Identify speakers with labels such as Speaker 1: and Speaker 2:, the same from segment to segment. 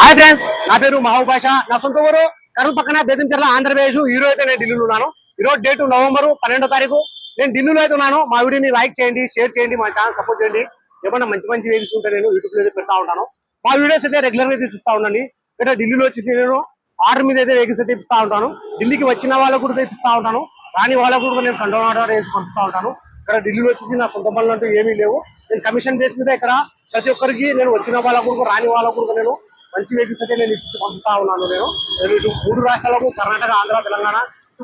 Speaker 1: Hi friends నా పేరు మహబూబ్ నా సొంత ఊరు కరువు పక్కన బెదించర్ల ఆంధ్రప్రదేశ్. హీరో అయితే నేను ఢిల్లీలో ఉన్నాను. ఈరోజు డేట్ నవంబర్ పన్నెండో తారీఖు. నేను ఢిల్లీలో అయితే ఉన్నాను. మా వీడియోని లైక్ చేయండి షేర్ చేయండి మా ఛానల్ సపోర్ట్ చేయండి. ఏమన్నా మంచి మంచి వీడియోస్ ఉంటే నేను యూట్యూబ్లో అయితే పెడతా ఉంటాను. మా వీడియోస్ అయితే రెగ్యులర్గా అయితే చూస్తూ ఉండండి. ఇక్కడ ఢిల్లీలో వచ్చేసి నేను ఆర్డర్ మీద అయితే వెహికల్స్ అయితే ఇప్పిస్తా ఉంటాను. ఢిల్లీకి వచ్చిన వాళ్ళకు కూడా ఇప్పిస్తా ఉంటాను. రాని వాళ్ళకు కూడా నేను కంట్రోల్ ఆర్డర్ వేసి పంపిస్తా ఉంటాను. ఇక్కడ ఢిల్లీలో వచ్చేసి నా సొంత పనులు అంటూ ఏమీ లేవు. నేను కమిషన్ బేస్ మీద ఇక్కడ ప్రతి ఒక్కరికి నేను వచ్చిన వాళ్ళకు రాని వాళ్ళకు కూడా నేను మంచి వెహికల్స్ అయితే నేను ఇచ్చి పంపిస్తా ఉన్నాను నేను. నేను ఇటు మూడు రాష్ట్రాలకు కర్ణాటక ఆంధ్ర తెలంగాణ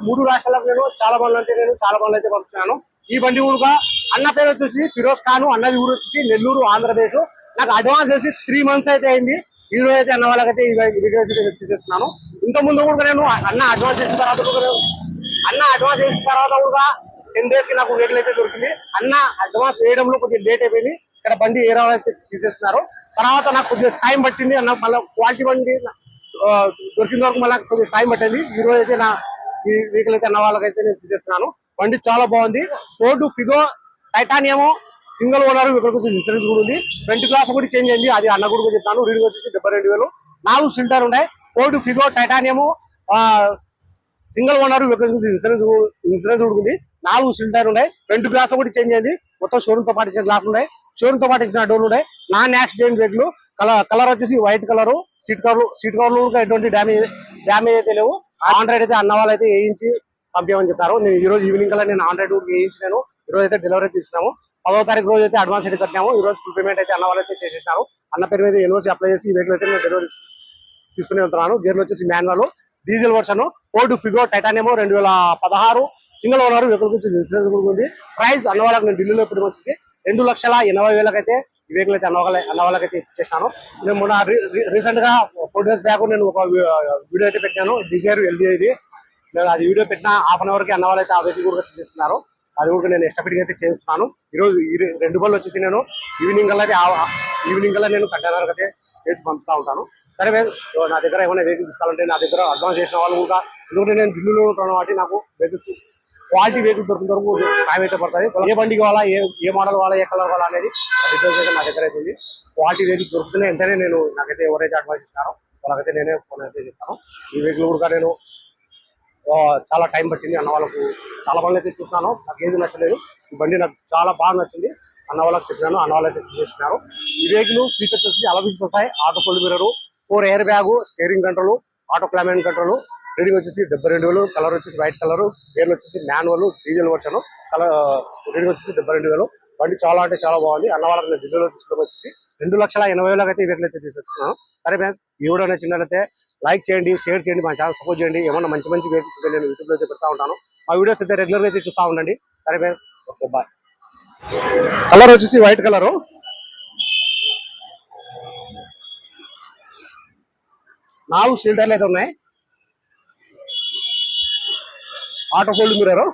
Speaker 1: మూడు రాష్ట్రాలకు నేను చాలా బండ్లు అంటే నేను చాలా బండ్లు అయితే పంపిస్తున్నాను ఈ బండి ఊరుగా అన్న పేరు వచ్చేసి ఫిరోజ్ ఖాన్ అన్నది ఊరు వచ్చేసి నెల్లూరు ఆంధ్రప్రదేశ్. నాకు అడ్వాన్స్ చేసి త్రీ మంత్స్ అయితే అయింది. ఈ రోజు అయితే అన్న వాళ్ళకైతే ఈ వీడియోస్ అయితే వ్యక్తి చేస్తున్నాను ఇంత ముందు కూడా నేను అన్న అడ్వాన్స్ చేసిన తర్వాత కూడా అన్న అడ్వాన్స్ చేసిన తర్వాత కూడా టెన్ డేస్కి నాకు వెహికల్ అయితే దొరికింది. అన్న అడ్వాన్స్ వేయడంలో కొద్దిగా లేట్ అయిపోయింది. ఇక్కడ బండి ఏ అయితే తీసేస్తున్నారు. తర్వాత నాకు కొద్దిగా టైం పట్టింది నాకు మళ్ళీ క్వాలిటీ బండి ఆ, దొరికిన వరకు మళ్ళీ కొద్దిగా టైం పట్టింది. ఈ రోజు అయితే నా ఈ వెహికల్ అయితే అన్న వాళ్ళకైతే నేను తీసేస్తున్నాను బండి చాలా బాగుంది. Ford Figo titanium single owner ఇక్కడికి వచ్చి ఇన్సూరెన్స్ కూడా ఉంది. ఫ్రంట్ గ్లాస్ కూడా చేంజ్ అయింది. అది అన్న కూడా చెప్తాను రీడింగ్ వచ్చేసి డెబ్బై రెండు వేలు. నాలుగు సిల్టర్ ఉన్నాయి. Ford Figo titanium single owner insurance insurance ఉంది. నాలుగు సిలిండర్ ఉన్నాయి. ఫ్రంట్ గ్లాస్ కూడా చేంజ్ అయింది. మొత్తం షోరూమ్తో పాటు ఇచ్చిన గ్లాస్ ఉన్నాయి. షోరూమ్తో పాటు ఇచ్చిన డోర్లు ఉన్నాయి. Non accident vehicle colour colour వచ్చేసి వైట్ కలర్ సీట్ కవర్లు సీట్ కవర్లు కూడా ఎటువంటి డ్యామేజ్ డ్యామేజ్ అయితే లేవు. ఆండ్రాయిడ్ అయితే అన్న వాళ్ళు అయితే వేయించి పంపించమని చెప్పారు. నేను ఈ రోజు ఈవినింగ్ కల్లా నేను ఆండ్రాయిడ్ కూడా వేయించి నేను ఈ రోజు అయితే డెలివరీ తీసుకున్నాము పదో తారీఖు రోజు అయితే అడ్వాన్స్ అయితే కట్టినాము. ఈ రోజు ఫుల్ పేమెంట్ అయితే అన్న వాళ్ళు అయితే చేసేసినారు. అన్న పేరు మీద యూనివర్సిటీ అప్లై చేసి ఈ వెహికల్ అయితే నేను డెలివరీ తీసుకుని వెళ్తున్నాను. గేర్లు వచ్చేసి manual diesel version Ford Figo titanium రెండు వేల పదహారు సింగిల్ ఓనర్ వెహికల్ గురించి ఇన్సూరెన్స్ కూడా ఉంది. ప్రైస్ అన్న వాళ్ళకి నేను ఢిల్లీలో ఇప్పుడు వచ్చేసి రెండు లక్షల ఎనభై వేలకైతే ఈ వెహికల్ అయితే అన్న వాళ్ళ అన్న వాళ్ళకైతే నేను మొన్న రీసెంట్గా ఫోర్ డేస్ బ్యాక్ నేను ఒక వీడియో అయితే పెట్టాను. డిజైర్ ఎల్జీ ఇది. నేను అది వీడియో పెట్టిన హాఫ్ అన్ అవర్కి అన్న వాళ్ళైతే ఆ వెహికల్ కూడా చేస్తున్నారు అది కూడా నేను ఎక్స్ట్రా అయితే చేస్తున్నాను. ఈ రోజు ఈ రెండు బళ్ళు వచ్చేసి నేను ఈవినింగ్ కల్లా అయితే ఈవినింగ్ కల్లా నేను కంటైనర్ అయితే వేసి పంపిస్తా ఉంటాను. సరే నా దగ్గర ఏమైనా వెహికల్ తీసుకోవాలంటే నా దగ్గర అడ్వాన్స్ చేసిన వాళ్ళు కూడా ఎందుకంటే నేను ఢిల్లీలో ఉంటాను కాబట్టి నాకు వెహికల్స్ క్వాలిటీ వెహికల్ దొరికిన వరకు టైం అయితే పడుతుంది. ఏ బండి కావాలా ఏ ఏ మోడల్ కావాలా ఏ కలర్ కావాలా అనేది డీటెయిల్స్ అయితే నా దగ్గర అయితే ఉంది క్వాలిటీ వెహికల్ దొరుకుతున్నాయి వెంటనే నేను నాకైతే ఎవరైతే అడ్వైస్ ఇస్తారో వాళ్ళకైతే నేనే ఫోన్ అయితే చేస్తాను. ఈ వెహికల్ కూడా నేను చాలా టైం పట్టింది. అన్న వాళ్ళకు చాలా బండ్లు అయితే చూసినాను. నాకు ఏది నచ్చలేదు. ఈ బండి నాకు చాలా బాగా నచ్చింది. అన్న వాళ్ళకి చెప్పినాను. అన్న వాళ్ళు అయితే తీసేసుకున్నారు ఈ వెహికల్ ఫీచర్స్ వచ్చి అలవిన్స్ వస్తాయి. Auto fold mirror four air bag steering control auto climate control reading వచ్చేసి డెబ్బై రెండు వేలు కలర్ వచ్చేసి వైట్ కలర్ పేర్లు వచ్చేసి manual diesel version colour reading వచ్చేసి డెబ్బై రెండు వేలు. బండి చాలా అంటే చాలా బాగుంది. అన్న వాళ్ళకి నేను ఢిల్లీలో తీసుకోవడం వచ్చేసి రెండు లక్షల ఎనభై వేలకు అయితే ఈ వెహికల్ అయితే తీసేసుకున్నాను సరే ఫ్రెండ్స్ ఈ వీడియో నచ్చినట్లయితే లైక్ చేయండి షేర్ చేయండి మా ఛానల్ సపోర్ట్ చేయండి. ఏమన్నా మంచి మంచి వెహికల్స్ ఉంటే నేను యూట్యూబ్లో అయితే పెడతా ఉంటాను. మా వీడియోస్ అయితే రెగ్యులర్గా అయితే చూస్తూ ఉండండి. సరే ఫ్రెండ్స్ ఓకే బాయ్ కలర్ వచ్చేసి వైట్ కలర్ నాలుగు సీల్టర్లు అయితే ఉన్నాయి. Auto fold mirror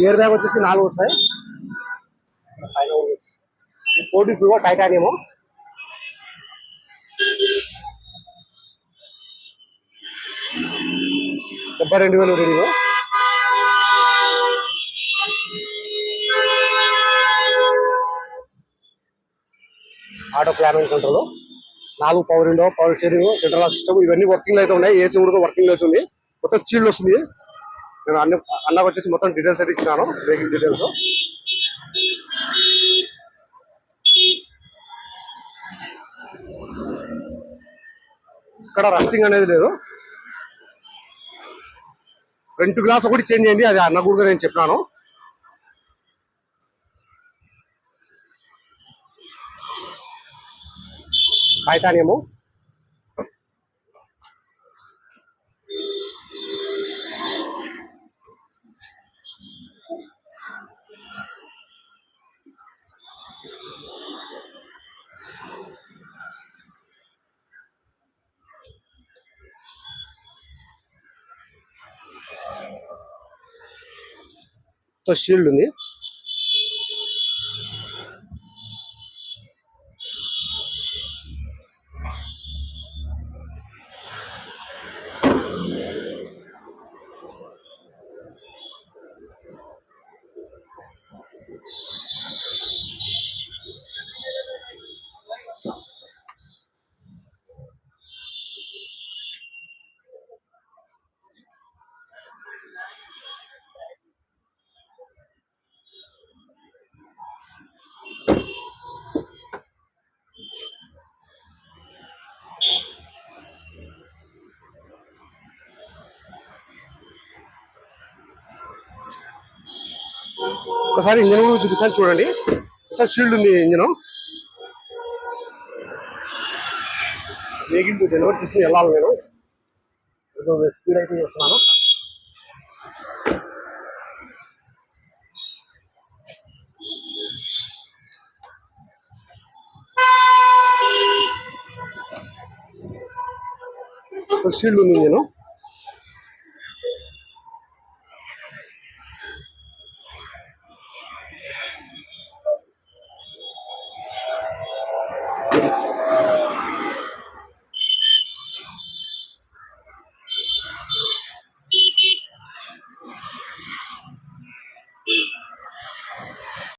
Speaker 1: air bag వచ్చేసి నాలుగు వస్తాయి. Ford Figo titanium. డెబ్బై రెండు వేలు రీడింగ్ ఆటో క్లామింగ్ కంట్రోల్. నాలుగు power window power steering central system ఇవన్నీ వర్కింగ్ అయితే ఉన్నాయి. ఏసీ కూడా వర్కింగ్ అవుతుంది మొత్తం చీల్డ్ వస్తుంది. నేను అన్ని అన్నకు వచ్చేసి మొత్తం డీటెయిల్స్ అయితే ఇచ్చినాను. బ్రేకింగ్ డీటెయిల్స్ ఇక్కడ రస్టింగ్ అనేది లేదు. ఫ్రంట్ గ్లాస్ ఒకటి చేంజ్ అయింది అది అన్న కూడా నేను చెప్పినాను. టైటానియము షీల్డ్ ఉంది ఒకసారి ఇంజన్ కూడా చూపిస్తాను చూడండి. మొత్తం షీల్డ్ ఉంది ఇంజన్. వెహికల్ డెలివరీ తీసుకుని వెళ్ళాలి నేను. స్పీడ్ అయితే చేస్తున్నాను. షీల్డ్ ఉంది నేను